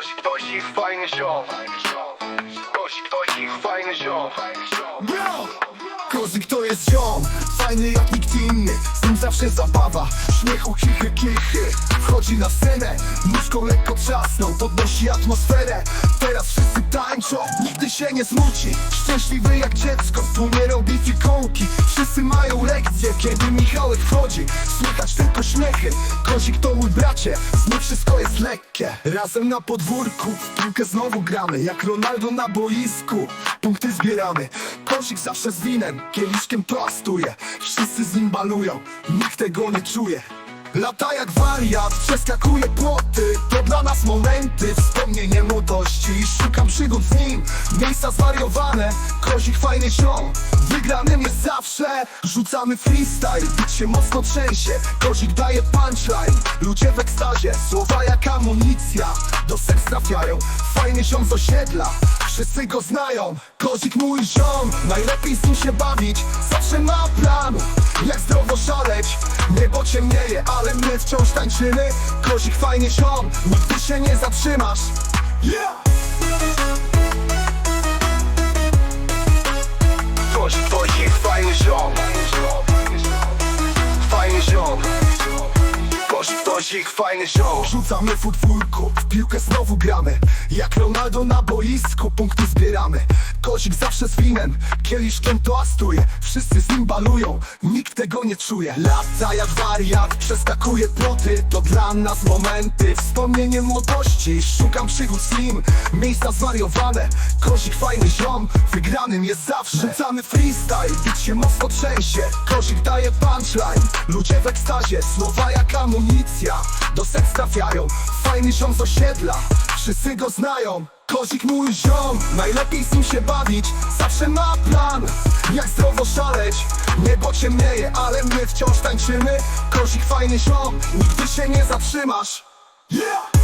Ktoś, ktoś ich fajny ziom. Ktoś, ktoś ich fajny ziom. Bro! Kozik to jest ziom, fajny jak nikt inny Z nim zawsze zabawa, śmiechu, chichy, kichy Wchodzi na scenę, nóżką lekko trzasną Podnosi atmosferę, teraz wszyscy tańczą Nigdy się nie smuci, szczęśliwy jak dziecko Tu nie robi fikołki, wszyscy mają lekcje Kiedy Michałek wchodzi, słychać tylko śmiechy. Kozik to mój bracie, z nim wszystko jest lekkie. Razem na podwórku, w piłkę znowu gramy Jak Ronaldo na boisku, punkty zbieramy Kozik zawsze z winem, kieliszkiem toastuje. Wszyscy z nim balują, nikt tego nie czuje. Lata jak wariat, przeskakuje płoty To dla nas momenty, wspomnienie młodości Szukam miejsca zwariowane Kozik fajny ziom, wygranym jest zawsze Rzucamy freestyle, bit się mocno trzęsie Kozik daje punchline, ludzie w ekstazie Słowa jak amunicja, do serc trafiają Fajny ziom z osiedla, wszyscy go znają Kozik mój ziom, najlepiej z nim się bawić Zawsze ma plan, jak zdrowo szaleć Niebo ciemnieje, ale my wciąż tańczymy. Kozik fajnie ziom, nigdy się nie zatrzymasz. Yeah! Ich fajny ziom Rzucamy w utwórku, w piłkę znowu gramy. Jak Ronaldo na boisku, punkty zbieramy. Kozik zawsze z winem, kieliszkiem toastuje Wszyscy z nim balują, nikt tego nie czuje. Lata jak wariat, przeskakuje ploty. To dla nas momenty, wspomnienie młodości. Szukam przygód z nim, miejsca zwariowane. Kozik fajny ziom, wygranym jest zawsze. Rzucamy freestyle, bit się mocno trzęsie. Kozik daje punchline, ludzie w ekstazie. Słowa jak amunicja, do serc trafiają. Fajny ziom z osiedla, wszyscy go znają. Kozik mój ziom, najlepiej z nim się bawić. Zawsze ma plan, jak zdrowo szaleć. Niebo ciemnieje, ale my wciąż tańczymy. Kozik fajny ziom, nigdy się nie zatrzymasz. Yeah!